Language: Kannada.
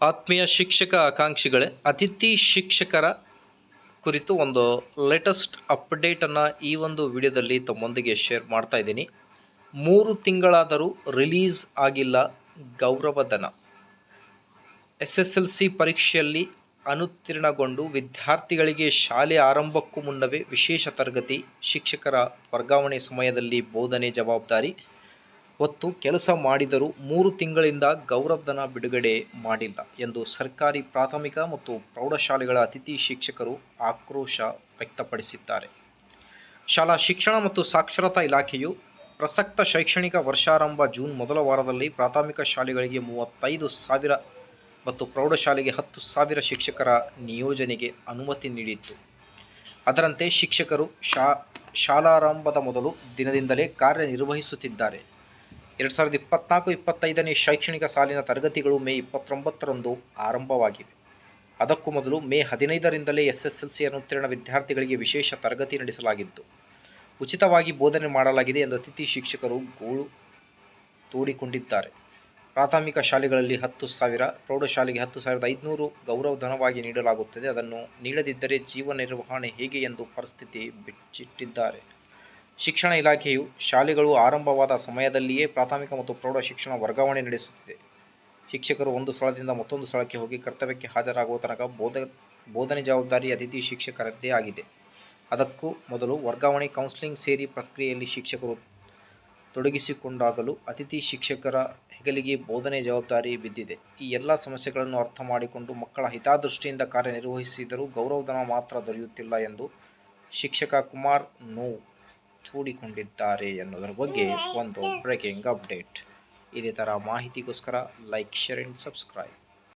ಆತ್ಮೀಯ ಶಿಕ್ಷಕ ಆಕಾಂಕ್ಷಿಗಳೇ, ಅತಿಥಿ ಶಿಕ್ಷಕರ ಕುರಿತು ಒಂದು ಲೇಟೆಸ್ಟ್ ಅಪ್ಡೇಟನ್ನು ಈ ಒಂದು ವಿಡಿಯೋದಲ್ಲಿ ತಮ್ಮೊಂದಿಗೆ ಶೇರ್ ಮಾಡ್ತಾ ಇದ್ದೀನಿ. ಮೂರು ತಿಂಗಳಾದರೂ ರಿಲೀಸ್ ಆಗಿಲ್ಲ ಗೌರವಧನ ಎಸ್ ಎಸ್ ಎಲ್ ಸಿ ಪರೀಕ್ಷೆಯಲ್ಲಿ ಅನುತ್ತೀರ್ಣಗೊಂಡು ವಿದ್ಯಾರ್ಥಿಗಳಿಗೆ ಶಾಲೆ ಆರಂಭಕ್ಕೂ ಮುನ್ನವೇ ವಿಶೇಷ ತರಗತಿ ಶಿಕ್ಷಕರ ವರ್ಗಾವಣೆ ಸಮಯದಲ್ಲಿ ಬೋಧನೆ ಜವಾಬ್ದಾರಿ. ಹೊತ್ತು ಕೆಲಸ ಮಾಡಿದರೂ ಮೂರು ತಿಂಗಳಿಂದ ಗೌರವಧನ ಬಿಡುಗಡೆ ಮಾಡಿಲ್ಲ ಎಂದು ಸರ್ಕಾರಿ ಪ್ರಾಥಮಿಕ ಮತ್ತು ಪ್ರೌಢಶಾಲೆಗಳ ಅತಿಥಿ ಶಿಕ್ಷಕರು ಆಕ್ರೋಶ ವ್ಯಕ್ತಪಡಿಸಿದ್ದಾರೆ. ಶಾಲಾ ಶಿಕ್ಷಣ ಮತ್ತು ಸಾಕ್ಷರತಾ ಇಲಾಖೆಯು ಪ್ರಸಕ್ತ ಶೈಕ್ಷಣಿಕ ವರ್ಷಾರಂಭ ಜೂನ್ ಮೊದಲ ವಾರದಲ್ಲಿ ಪ್ರಾಥಮಿಕ ಶಾಲೆಗಳಿಗೆ ಮೂವತ್ತೈದು ಸಾವಿರ ಮತ್ತು ಪ್ರೌಢಶಾಲೆಗೆ ಹತ್ತು ಸಾವಿರ ಶಿಕ್ಷಕರ ನಿಯೋಜನೆಗೆ ಅನುಮತಿ ನೀಡಿತ್ತು. ಅದರಂತೆ ಶಿಕ್ಷಕರು ಶಾ, ಶಾಲಾರಂಭದ ಮೊದಲು ದಿನದಿಂದಲೇ ಕಾರ್ಯನಿರ್ವಹಿಸುತ್ತಿದ್ದಾರೆ. ಎರಡು ಸಾವಿರದ ಇಪ್ಪತ್ನಾಲ್ಕು, ಇಪ್ಪತ್ತೈದನೇ ಶೈಕ್ಷಣಿಕ ಸಾಲಿನ ತರಗತಿಗಳು ಮೇ ಇಪ್ಪತ್ತೊಂಬತ್ತರಂದು ಆರಂಭವಾಗಿವೆ. ಅದಕ್ಕೂ ಮೊದಲು ಮೇ ಹದಿನೈದರಿಂದಲೇ ಎಸ್ ಎಸ್ ಎಲ್ ಸಿ ಅನುತ್ತೀರ್ಣ ವಿದ್ಯಾರ್ಥಿಗಳಿಗೆ ವಿಶೇಷ ತರಗತಿ ನಡೆಸಲಾಗಿದ್ದು ಉಚಿತವಾಗಿ ಬೋಧನೆ ಮಾಡಲಾಗಿದೆ ಎಂದು ಅತಿಥಿ ಶಿಕ್ಷಕರು ಗೋಳು ತೋಡಿಕೊಂಡಿದ್ದಾರೆ. ಪ್ರಾಥಮಿಕ ಶಾಲೆಗಳಲ್ಲಿ ಹತ್ತು ಸಾವಿರ, ಪ್ರೌಢಶಾಲೆಗೆ ಹತ್ತು ಸಾವಿರದ ಐದುನೂರು ಗೌರವಧನವಾಗಿ ನೀಡಲಾಗುತ್ತದೆ. ಅದನ್ನು ನೀಡದಿದ್ದರೆ ಜೀವ ನಿರ್ವಹಣೆ ಹೇಗೆ ಎಂದು ಪರಿಸ್ಥಿತಿ ಬಿಚ್ಚಿಟ್ಟಿದ್ದಾರೆ. ಶಿಕ್ಷಣ ಇಲಾಖೆಯು ಶಾಲೆಗಳು ಆರಂಭವಾದ ಸಮಯದಲ್ಲಿಯೇ ಪ್ರಾಥಮಿಕ ಮತ್ತು ಪ್ರೌಢ ಶಿಕ್ಷಣ ವರ್ಗಾವಣೆ ನಡೆಸುತ್ತಿದೆ. ಶಿಕ್ಷಕರು ಒಂದು ಸ್ಥಳದಿಂದ ಮತ್ತೊಂದು ಸ್ಥಳಕ್ಕೆ ಹೋಗಿ ಕರ್ತವ್ಯಕ್ಕೆ ಹಾಜರಾಗುವ ತನಕ ಬೋಧ, ಬೋಧನೆ ಜವಾಬ್ದಾರಿ ಅತಿಥಿ ಶಿಕ್ಷಕರದ್ದೇ ಆಗಿದೆ. ಅದಕ್ಕೂ ಮೊದಲು ವರ್ಗಾವಣೆ ಕೌನ್ಸಿಲಿಂಗ್ ಸೇರಿ ಪ್ರಕ್ರಿಯೆಯಲ್ಲಿ ಶಿಕ್ಷಕರು ತೊಡಗಿಸಿಕೊಂಡಾಗಲೂ ಅತಿಥಿ ಶಿಕ್ಷಕರ ಹೆಗಲಿಗೆ ಬೋಧನೆ ಜವಾಬ್ದಾರಿ ಬಿದ್ದಿದೆ. ಈ ಎಲ್ಲ ಸಮಸ್ಯೆಗಳನ್ನು ಅರ್ಥ ಮಾಡಿಕೊಂಡು ಮಕ್ಕಳ ಹಿತಾದೃಷ್ಟಿಯಿಂದ ಕಾರ್ಯನಿರ್ವಹಿಸಿದರೂ ಗೌರವಧನ ಮಾತ್ರ ದೊರೆಯುತ್ತಿಲ್ಲ ಎಂದು ಶಿಕ್ಷಕ ಕುಮಾರ್ ನೋವು ತೋಡಿಕೊಂಡಿದ್ದಾರೆ ಎನ್ನುವುದರ ಬಗ್ಗೆ ಒಂದು ಬ್ರೇಕಿಂಗ್ ಅಪ್ಡೇಟ್ ಇದೇ ಥರ ಮಾಹಿತಿಗೋಸ್ಕರ ಲೈಕ್ ಶೇರ್ ಆ್ಯಂಡ್ ಸಬ್ಸ್ಕ್ರೈಬ್